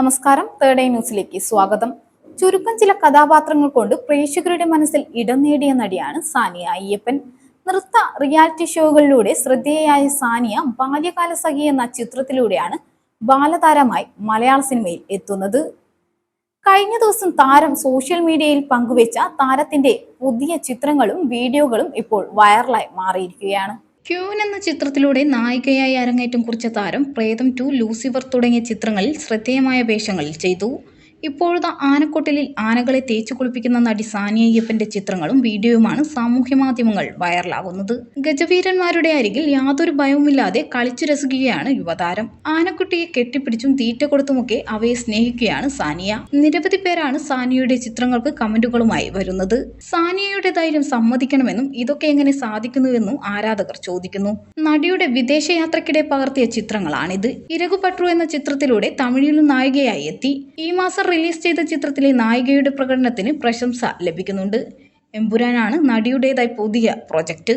നമസ്കാരം. Third eye ന്യൂസിലേക്ക് സ്വാഗതം. ചുരുക്കം ചില കഥാപാത്രങ്ങൾ കൊണ്ട് പ്രേക്ഷകരുടെ മനസ്സിൽ ഇടം നേടിയ നടിയാണ് സാനിയ അയ്യപ്പൻ. നൃത്ത റിയാലിറ്റി ഷോകളിലൂടെ ശ്രദ്ധേയയായ സാനിയ ബാല്യകാല സഖി എന്ന ചിത്രത്തിലൂടെയാണ് ബാലതാരമായി മലയാള സിനിമയിൽ എത്തുന്നത്. കഴിഞ്ഞ ദിവസം താരം സോഷ്യൽ മീഡിയയിൽ പങ്കുവെച്ച താരത്തിന്റെ പുതിയ ചിത്രങ്ങളും വീഡിയോകളും ഇപ്പോൾ വൈറലായി മാറിയിരിക്കുകയാണ്. ക്യൂൻ എന്ന ചിത്രത്തിലൂടെ നായികയായി അരങ്ങേറ്റം കുറിച്ച താരം പ്രേതം ടു ലൂസിഫർ തുടങ്ങിയ ചിത്രങ്ങളിൽ ശ്രദ്ധേയമായ വേഷങ്ങളിൽ ചെയ്തു. ഇപ്പോഴത്തെ ആനക്കൊട്ടിലിൽ ആനകളെ തേച്ചു കുളിപ്പിക്കുന്ന നടി സാനിയ അയ്യപ്പന്റെ ചിത്രങ്ങളും വീഡിയോയുമാണ് സാമൂഹ്യ മാധ്യമങ്ങൾ വൈറലാകുന്നത്. ഗജവീരന്മാരുടെ അരികിൽ യാതൊരു ഭയവുമില്ലാതെ കളിച്ചു രസിക്കുകയാണ് യുവതാരം. ആനക്കുട്ടിയെ കെട്ടിപ്പിടിച്ചും തീറ്റ കൊടുത്തുമൊക്കെ അവയെ സ്നേഹിക്കുകയാണ് സാനിയ. നിരവധി പേരാണ് സാനിയയുടെ ചിത്രങ്ങൾക്ക് കമന്റുകളുമായി വരുന്നത്. സാനിയയുടെ ധൈര്യം സമ്മതിക്കണമെന്നും ഇതൊക്കെ എങ്ങനെ സാധിക്കുന്നുവെന്നും ആരാധകർ ചോദിക്കുന്നു. നടിയുടെ വിദേശയാത്രക്കിടെ പകർത്തിയ ചിത്രങ്ങളാണിത്. ഇരകുപട്ടു എന്ന ചിത്രത്തിലൂടെ തമിഴിലും നായികയായി എത്തി. ഈ മാസം റിലീസ് ചെയ്ത ചിത്രത്തിലെ നായികയുടെ പ്രകടനത്തിന് പ്രശംസ ലഭിക്കുന്നുണ്ട്. എമ്പുരാനാണ് നടിയുടേതായി പുതിയ പ്രൊജക്റ്റ്